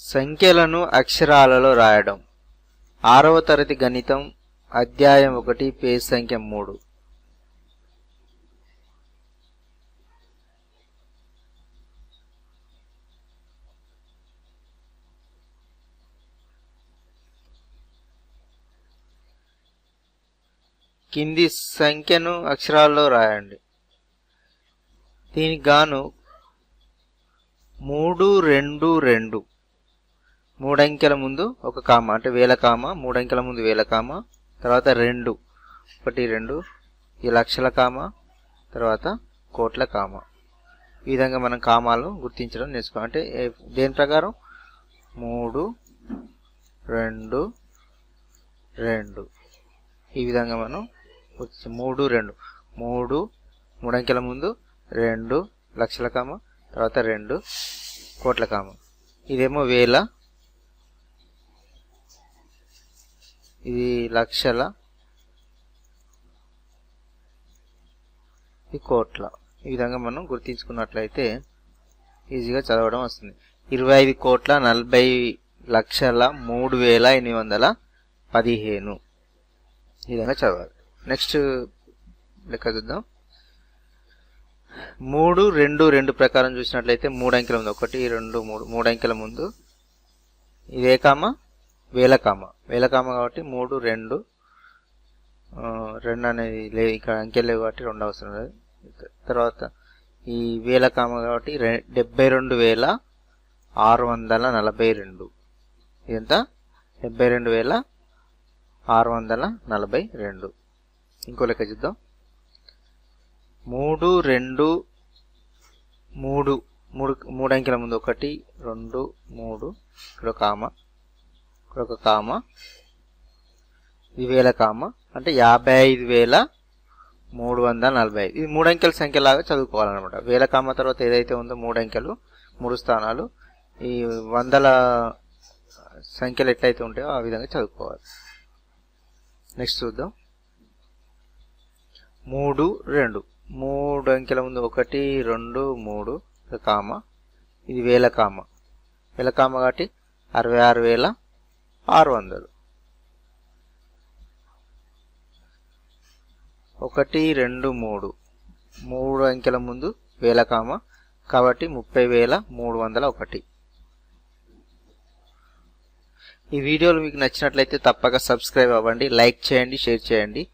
సంఖ్యలను అక్షరాలలో రాయడం. ఆరవ తరగతి గణితం అధ్యాయం ఒకటి పేజ్ సంఖ్య మూడు. కింది సంఖ్యను అక్షరాల్లో రాయండి. దీనికి గాను మూడు రెండు రెండు. మూడంకెల ముందు ఒక కామ అంటే వేల కామ మూడంకెల ముందు వేల కామ తర్వాత రెండు. ఒకటి రెండు. ఈ లక్షల కామ తర్వాత కోట్ల కామ. ఈ విధంగా మనం కామాలు గుర్తించడం నేర్చుకో అంటే దేని ప్రకారం? మూడు రెండు రెండు. ఈ విధంగా మనం మూడు రెండు. మూడు మూడంకెల ముందు రెండు లక్షల కామ తర్వాత రెండు కోట్ల కామ. ఇదేమో వేల ఇది లక్షల. ఇది కోట్ల. ఈ విధంగా మనం గుర్తించుకున్నట్లయితే ఈజీగా చదవడం వస్తుంది. ఇరవై ఐదు కోట్ల నలభై లక్షల మూడు వేల ఎనిమిది వందల పదిహేను. ఈ విధంగా చదవాలి. నెక్స్ట్ లెక్క చూద్దాం. మూడు రెండు రెండు ప్రకారం చూసినట్లయితే మూడు అంకెల ముందు. ఒకటి రెండు మూడు మూడు అంకెల ముందు. ఇదే కామా వేలకామ. వేలకామ కాబట్టి మూడు రెండు రెండు అనేది లే ఇక్కడ అంకెలు లేవు కాబట్టి రెండు అవసరం లేదు. తర్వాత ఈ వేలకామ కాబట్టి రె డెబ్బై రెండు వేల ఆరు వందల నలభై రెండు. ఇదంత డెబ్బై రెండు వేల ఆరు వందల నలభై రెండు. ఇంకో లెక్క చూద్దాం. మూడు రెండు మూడు మూడు మూడు అంకెల ముందు ఒకటి రెండు మూడు ఇక్కడ కామ. ఒక కామ ఇది వేల కామ అంటే యాభై ఐదు వేల మూడు వందల నలభై ఐదు ఇది మూడు అంకెల సంఖ్యలాగా చదువుకోవాలన్నమాట. వేల కామ తర్వాత ఏదైతే ఉందో మూడు అంకెలు మూడు స్థానాలు ఈ వందల సంఖ్యలు ఎట్లయితే ఉంటాయో ఆ విధంగా చదువుకోవాలి. నెక్స్ట్ చూద్దాం. మూడు రెండు. మూడు అంకెల ముందు ఒకటి రెండు మూడు కామ. ఇది వేల కామ. వేల కామ కాబట్టి అరవై ఆరు వేల ఆరు వందలు ఒకటి రెండు మూడు. మూడు అంకెల ముందు వేల కామ కాబట్టి ముప్పై వేల మూడు వందల ఒకటి. ఈ వీడియోలు మీకు నచ్చినట్లయితే తప్పక సబ్స్క్రైబ్ అవ్వండి లైక్ చేయండి షేర్ చేయండి.